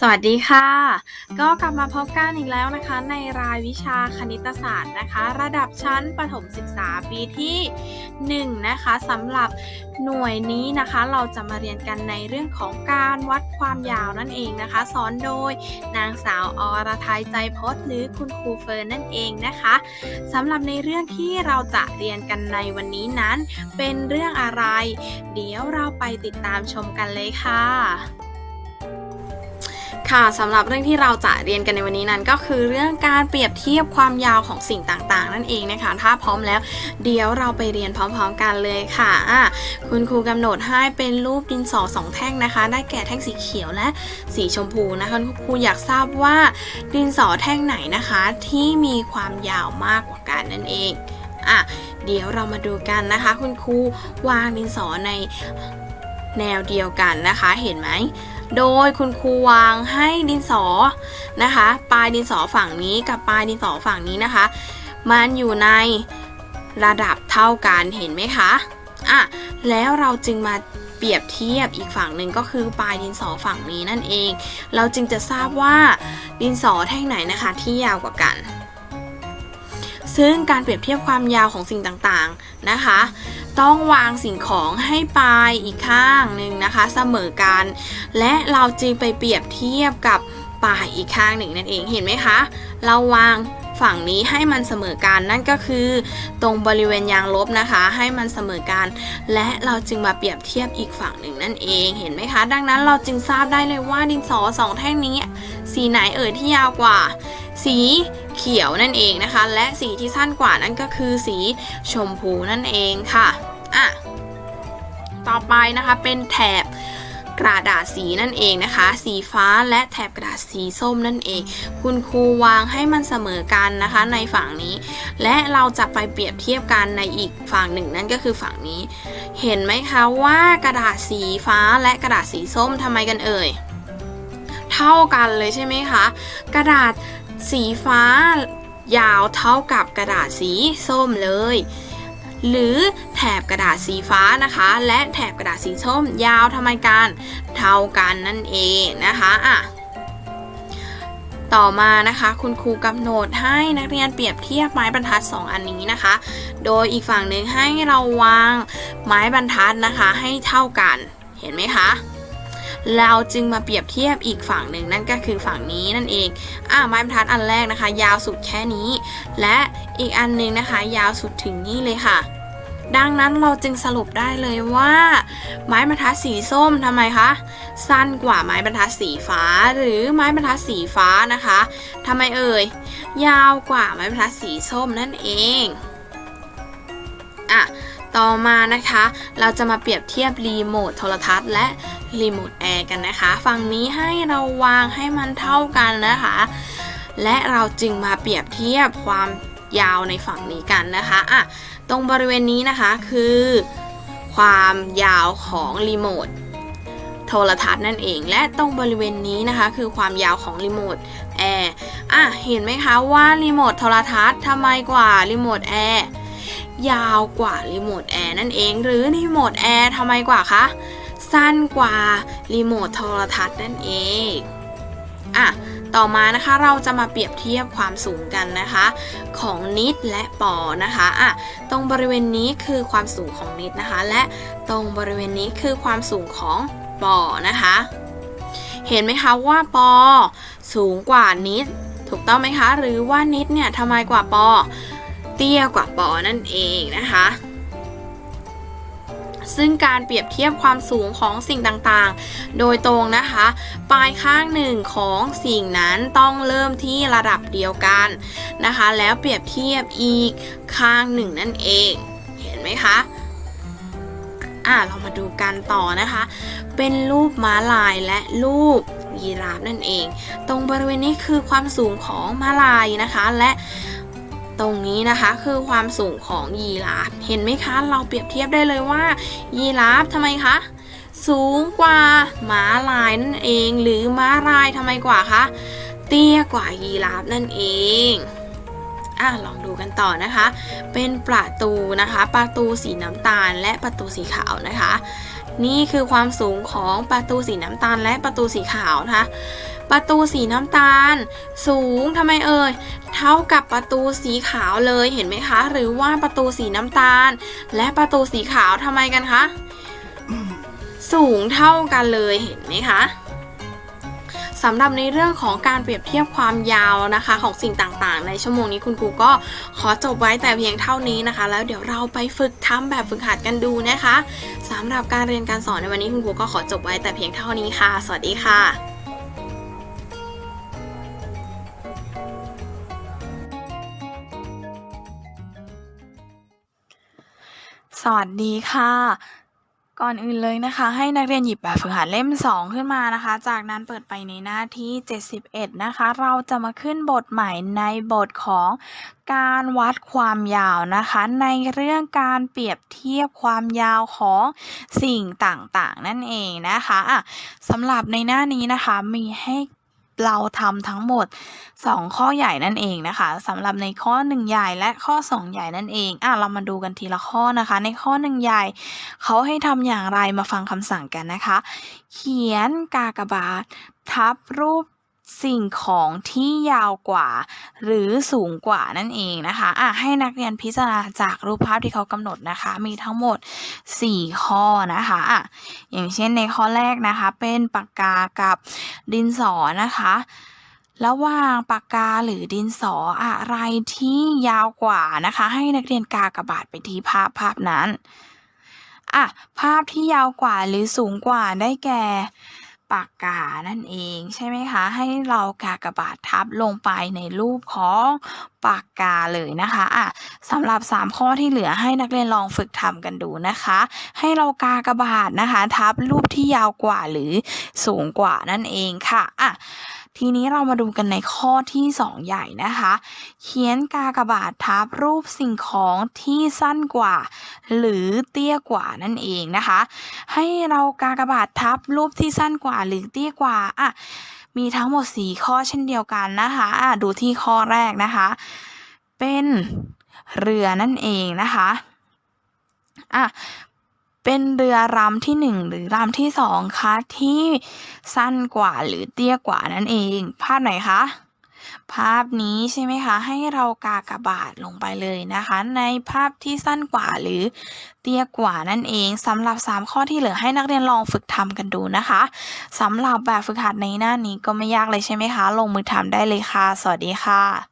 สวัสดีค่ะ ก็กลับมาพบกันอีกแล้วนะคะ ในรายวิชาคณิตศาสตร์นะคะ ระดับชั้นประถมศึกษาปีที่ 1 นะคะสำหรับหน่วยนี้นะคะ เราจะมาเรียนกันในเรื่องของการวัดความยาวนั่นเองนะคะ สอนโดยนางสาวอรทัยใจพจน์หรือคุณครูเฟิร์นนั่นเองนะคะสำหรับในเรื่องที่เราจะเรียนกันในวันนี้นั้น เป็นเรื่องอะไร เดี๋ยวเราไปติดตามชมกันเลยค่ะ ค่ะสำหรับเรื่องที่เราจะเรียนกันในวันนี้นั้นก็คือเรื่องการเปรียบเทียบความยาวของสิ่งต่างๆ นั่นเองนะคะ ถ้าพร้อมแล้ว เดี๋ยวเราไปเรียนพร้อมๆกันเลยค่ะ คุณครูกำหนดให้เป็นรูปดินสอสองแท่งนะคะ ได้แก่แท่งสีเขียวและสีชมพูนะคะคุณครูอยากทราบว่า ดินสอแท่งไหนนะคะ ที่มีความยาวมากกว่ากันนั่นเองอะเดี๋ยวเรามาดูกันนะคะ คุณครูวางดินสอในแนวเดียวกันนะคะ เห็นไหม โดยคุณครูวางให้ดินสอนะคะ ปลายดินสอฝั่งนี้กับปลายดินสอฝั่งนี้นะคะ มันอยู่ในระดับเท่ากันเห็นไหมคะอะแล้วเราจึงมาเปรียบเทียบอีกฝั่งหนึ่งก็คือปลายดินสอฝั่งนี้นั่นเอง เราจึงจะทราบว่าดินสอแท่งไหนนะคะที่ยาวกว่ากัน ซึ่งการเปรียบเทียบความยาวของสิ่งต่างๆนะคะ ต้องวางสิ่งของให้ปลายอีกข้างหนึ่งนะคะ เสมอกัน และเราจึงไปเปรียบเทียบกับปลายอีกข้างหนึ่งนั่นเองเห็นไหมคะ เราวางฝั่งนี้ให้มันเสมอกันนั่นก็คือ ตรงบริเวณยางลบนะคะ ให้มันเสมอกันและเราจึงมาเปรียบเทียบอีกฝั่งหนึ่งนั่นเองเห็นไหมคะ ดังนั้นเราจึงทราบได้เลยว่าดินสอสองแท่งนี้ สีไหนเอ่ยที่ยาวกว่า สี เขียวนั่นเองนะคะ และสีที่สั้นกว่านั่นก็คือสีชมพูนั่นเองค่ะอะต่อไปนะคะเป็นแถบกระดาษสีนั่นเองนะคะ สีฟ้าและแถบกระดาษสีส้มนั่นเอง คุณครูวางให้มันเสมอกันนะคะในฝั่งนี้ และเราจะไปเปรียบเทียบกันในอีกฝั่งหนึ่งนั่นก็คือฝั่งนี้ เห็นไหมคะว่ากระดาษสีฟ้าและกระดาษสีส้มทำไมกันเอ่ย เท่ากันเลยใช่ไหมคะ กระดาษ สีฟ้ายาวเท่ากับกระดาษสีส้มเลย หรือแถบกระดาษสีฟ้านะคะ และแถบกระดาษสีส้มยาวทำไมกันเท่ากันนั่นเองนะคะอะต่อมานะคะ คุณครูกำหนดให้นักเรียนเปรียบเทียบไม้บรรทัด 2 อันนี้นะคะ โดยอีกฝั่งหนึ่งให้เราวางไม้บรรทัดนะคะ ให้เท่ากัน เห็นไหมคะ เราจึงมาเปรียบเทียบอีกฝั่งหนึ่งนั่นก็คือฝั่งนี้นั่นเองอ่าไม้บรรทัดอันแรกนะคะ ยาวสุดแค่นี้ และอีกอันหนึงนะคะ ยาวสุดถึงนี่เลยค่ะ ดังนั้นเราจึงสรุปได้เลยว่า ไม้บรรทัดสีส้มทำไมคะสั้นกว่าไม้บรรทัดสีฟ้า หรือไม้บรรทัดสีฟ้านะคะทำไมเอ่ยยาวกว่าไม้บรรทัดสีส้มนั่นเองอะ ต่อมานะคะ เราจะมาเปรียบเทียบรีโมทโทรทัศน์และรีโมทแอร์กันนะคะ ฝั่งนี้ให้เราวางให้มันเท่ากันนะคะ และเราจึงมาเปรียบเทียบความยาวในฝั่งนี้กันนะคะอะตรงบริเวณนี้นะคะคือ ความยาวของรีโมทโทรทัศน์นั่นเอง และตรงบริเวณนี้นะคะคือความยาวของรีโมทแอร์อะเห็นไหมคะว่ารีโมทโทรทัศน์ทำไมกว่ารีโมทแอร์ ยาวกว่ารีโมทแอร์นั่นเอง หรือรีโมทแอร์ทำไมกว่าคะ สั้นกว่ารีโมทโทรทัศน์นั่นเองอะต่อมานะคะเราจะมาเปรียบเทียบความสูงกันนะคะ ของนิดและปอนะคะอะตรงบริเวณนี้คือความสูงของนิดนะคะ และตรงบริเวณนี้คือความสูงของปอนะคะ เห็นไหมคะว่าปอสูงกว่านิด ถูกต้องไหมคะ หรือว่านิดเนี่ยทำไมกว่าปอ เตี้ยกว่าปอนั่นเองนะคะ ซึ่งการเปรียบเทียบความสูงของสิ่งต่างๆ โดยตรงนะคะ ปลายข้างหนึ่งของสิ่งนั้นต้องเริ่มที่ระดับเดียวกันนะคะ แล้วเปรียบเทียบอีกข้างหนึ่งนั่นเอง เห็นไหมคะอะเรามาดูกันต่อนะคะ เป็นรูปม้าลายและรูปยีราฟนั่นเอง ตรงบริเวณนี้คือความสูงของม้าลายนะคะ และ ตรงนี้นะคะ คือความสูงของยีราฟเห็นไหมคะ เราเปรียบเทียบได้เลยว่า ยีราฟทำไมคะสูงกว่าม้าลายนั่นเอง หรือม้าลายทำไมกว่าคะเตี้ยกว่ายีราฟนั่นเองอะลองดูกันต่อนะคะ เป็นประตูนะคะ ประตูสีน้ำตาลและประตูสีขาวนะคะ นี่คือความสูงของประตูสีน้ำตาลและประตูสีขาวนะคะ ประตูสีน้ำตาล สูงทำไมเอ่ยเท่ากับประตูสีขาวเลยเห็นไหมคะ หรือว่าประตูสีน้ำตาล และประตูสีขาวทำไมกันคะสูงเท่ากันเลยเห็นไหมคะสำหรับในเรื่องของการเปรียบเทียบความยาวนะคะ ของสิ่งต่างๆ ในชั่วโมงนี้คุณครูก็ขอจบไว้แต่เพียงเท่านี้นะคะ แล้วเดี๋ยวเราไปฝึกทำแบบฝึกหัดกันดูนะคะสำหรับการเรียนการสอนในวันนี้คุณครูก็ขอจบไว้แต่เพียงเท่านี้ค่ะ สวัสดีค่ะ สวัสดีค่ะ ก่อนอื่นเลยนะคะ ให้นักเรียนหยิบแบบฝึกหัดเล่ม 2 ขึ้นมานะคะ จากนั้นเปิดไปในหน้าที่ 71 นะคะ เราจะมาขึ้นบทใหม่ในบทของการวัดความยาวนะคะ ในเรื่องการเปรียบเทียบความยาวของสิ่งต่างๆ นั่นเองนะคะอะสำหรับในหน้านี้นะคะมีให้ เราทำทั้งหมด 2 ข้อใหญ่นั่นเองนะคะสำหรับในข้อ 1 ใหญ่และข้อ 2 ใหญ่นั่นเองอะเรามาดูกันทีละข้อนะคะ ในข้อ 1 ใหญ่ เขาให้ทำอย่างไรมาฟังคำสั่งกันนะคะ เขียนกากบาททับรูป สิ่งของที่ยาวกว่า หรือสูงกว่านั่นเองนะคะอะให้นักเรียนพิจารณาจากรูปภาพที่เขากำหนดนะคะ มีทั้งหมด 4 ข้อนะคะอะอย่างเช่นในข้อแรกนะคะ เป็นปากกากับดินสอนะคะระหว่างปากกาหรือดินสออะไรที่ยาวกว่านะคะ ให้นักเรียนกากระบาทไปที่ภาพภาพนั้นอะภาพที่ยาวกว่าหรือสูงกว่าได้แก่ ปากกานั่นเองใช่ไหมคะ ให้เรากากบาททับลงไปในรูปของปากกาเลยนะคะอะสำหรับ 3 ข้อที่เหลือให้นักเรียนลองฝึกทำกันดูนะคะ ให้เรากากบาทนะคะ ทับรูปที่ยาวกว่าหรือสูงกว่านั่นเองค่ะอะ ทีนี้เรามาดูกันในข้อที่ 2 ใหญ่นะคะ เขียนกากบาททับรูปสิ่งของที่สั้นกว่า หรือเตี้ยกว่านั่นเองนะคะ ให้เรากากบาททับรูปที่สั้นกว่า หรือเตี้ยกว่าอะมีทั้งหมด 4 ข้อเช่นเดียวกันนะคะอะดูที่ข้อแรกนะคะ เป็นเรือนั่นเองนะคะอะ เป็นเรือลำที่หนึ่งหรือลำที่สองคะที่สั้นกว่าหรือเตี้ยกว่านั่นเอง ภาพไหนคะภาพนี้ใช่ไหมคะ ให้เรากากบาทลงไปเลยนะคะ ในภาพที่สั้นกว่าหรือเตี้ยกว่านั่นเองสำหรับ 3 ข้อที่เหลือให้นักเรียนลองฝึกทำกันดูนะคะสำหรับแบบฝึกหัดในหน้านี้ก็ไม่ยากเลยใช่ไหมคะ ลงมือทำได้เลยค่ะ สวัสดีค่ะ